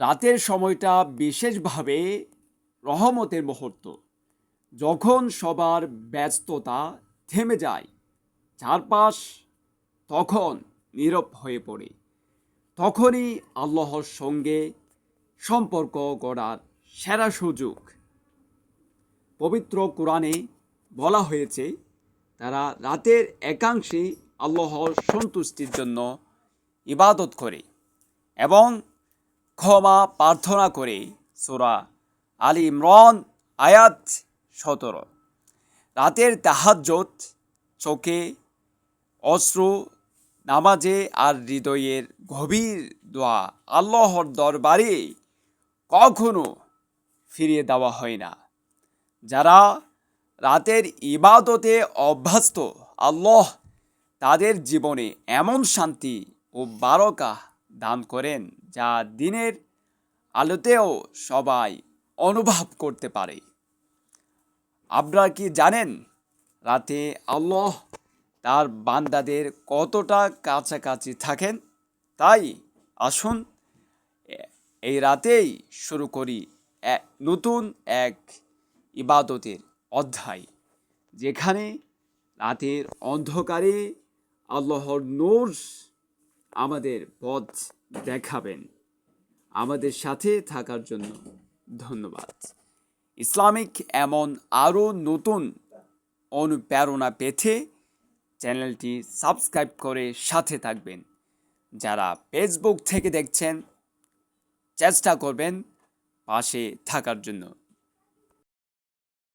রাতের সময়টা বিশেষভাবে রহমতের মুহূর্ত। যখন সবার ব্যস্ততা থেমে যায়, চারপাশ তখন নীরব হয়ে পড়ে। তখনই আল্লাহর সঙ্গে সম্পর্ক গড়ার সেরা সুযোগ। পবিত্র কোরআনে বলা হয়েছে, তারা রাতের একাংশে আল্লাহর সন্তুষ্টির জন্য ইবাদত করে এবং ক্ষমা প্রার্থনা করে। সোরা আলী ইমরান, আয়াত সতেরো। রাতের তাহাজ্জত চোখে অশ্রু, নামাজে আর হৃদয়ের গভীর দোয়া আল্লাহর দরবারে কখনো ফিরিয়ে দেওয়া হয় না। যারা রাতের ইবাদতে অভ্যস্ত, আল্লাহ তাদের জীবনে এমন শান্তি ও বারকা দান করেন, যা দিনের আলোতেও সবাই অনুভব করতে পারে। আপনারা কি জানেন রাতে আল্লাহ তার বান্দাদের কতটা কাছাকাছি থাকেন? তাই আসুন, এই রাতেই শুরু করি নতুন এক ইবাদতের অধ্যায়, যেখানে রাতের অন্ধকারে আল্লাহর নূর আমাদের পথ দেখাবেন। আমাদের সাথে থাকার জন্য ধন্যবাদ। ইসলামিক এমন আরও নতুন অনুপ্রেরণা পেতে চ্যানেলটি সাবস্ক্রাইব করে সাথে থাকবেন। যারা ফেসবুক থেকে দেখছেন, চেষ্টা করবেন পাশে থাকার জন্য।